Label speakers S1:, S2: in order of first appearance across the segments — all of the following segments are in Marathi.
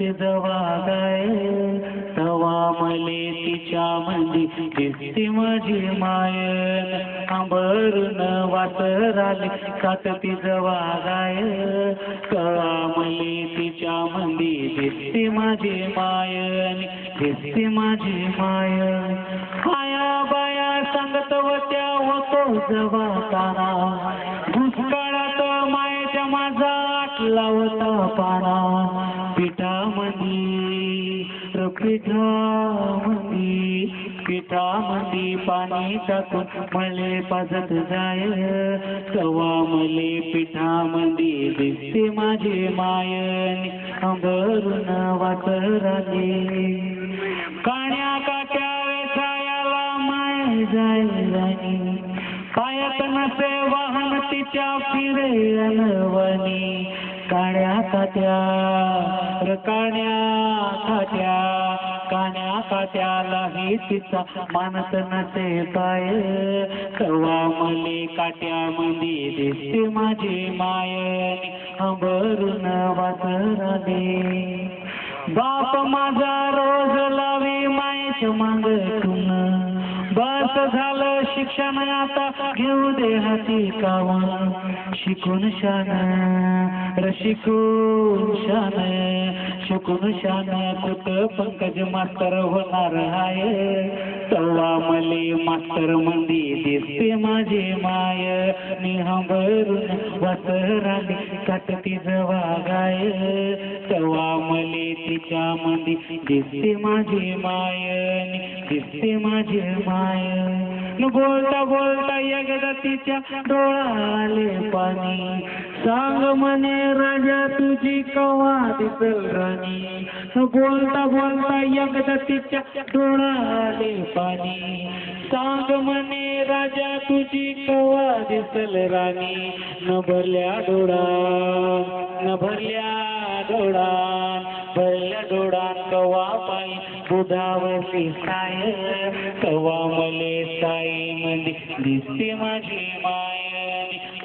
S1: ते जवा गाय तवा मले तिच्या मंदी दिसती माझी मायन. आंबरून वासर कात ती जवा गाय कळा मले तिच्या मंदी दिसती माझी मायन दिसती माझी माय माया बाया सांगत होत्या होतो जवा माझा आटला होता पाना पिठामंदी र पिठामंदी पिठामंदी पाणी टाकून मले पाजत जाय. कवा मले पिठामंदी दिसते माझे मायन. अंबरून वाचर काण्या काट्या वेसायाला माय जाय पायात नसे वाहन तिच्या फिरे अनवनी. काण्या काट्या र काण्या काट्या काण्या काट्यालाही तिचा मानत नसे पाय. कवा मले काट्यामध्ये दिसते माझी माय अंबरून वाचराले बाप माझा रोज लावी मायच मागतून बस झालं शिक्षण आता. घेऊ दे हाती कावा शिकून शान. रशिकून शान. शिकून शान. कुत पंकज मास्तर होणार आहे? तवा मले मास्तर मंदी दिसते माझे माय. निहंबरून वसराली काटती जवा गाय. तवा मले तिच्या मधी दिसते माझी माय दिसते माझी माय न बोलता बोलता एकदा तिच्या डोळाले पाणी. सांग म्हणे राजा तुझी कवा दिसल राणी? न बोलता बोलता एकदा तिच्या डोळाले पाणी. सांग म्हणे राजा तुझी कवा दिसल राणी? न भरल्या डोळा न भरल्या डोळा. भरल डोळान कवा पायी? दुधावरती साय कवा मले साई मंदी दिसते माझी माय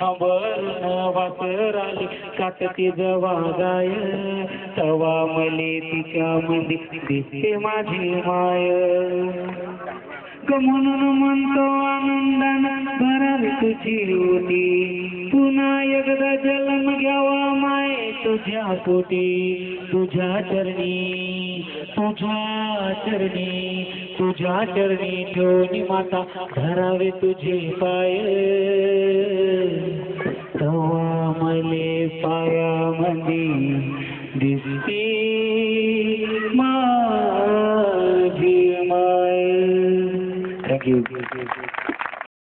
S1: खबरून वासर आली काटती जवा गाय तवा मले तिच्या मंदी दिसते माझी माय. म्हणून म्हणतो आनंदानं भरावी तुझी होती. पुन्हा एकदा जन्म घ्यावा माय तुझ्या पोटी. तुझ्या चरणी तुझ्या चरणी. तुझ्या चरणी ठेवणी माता धरावे तुझे पाय. तवा मले पायामध्ये दिसते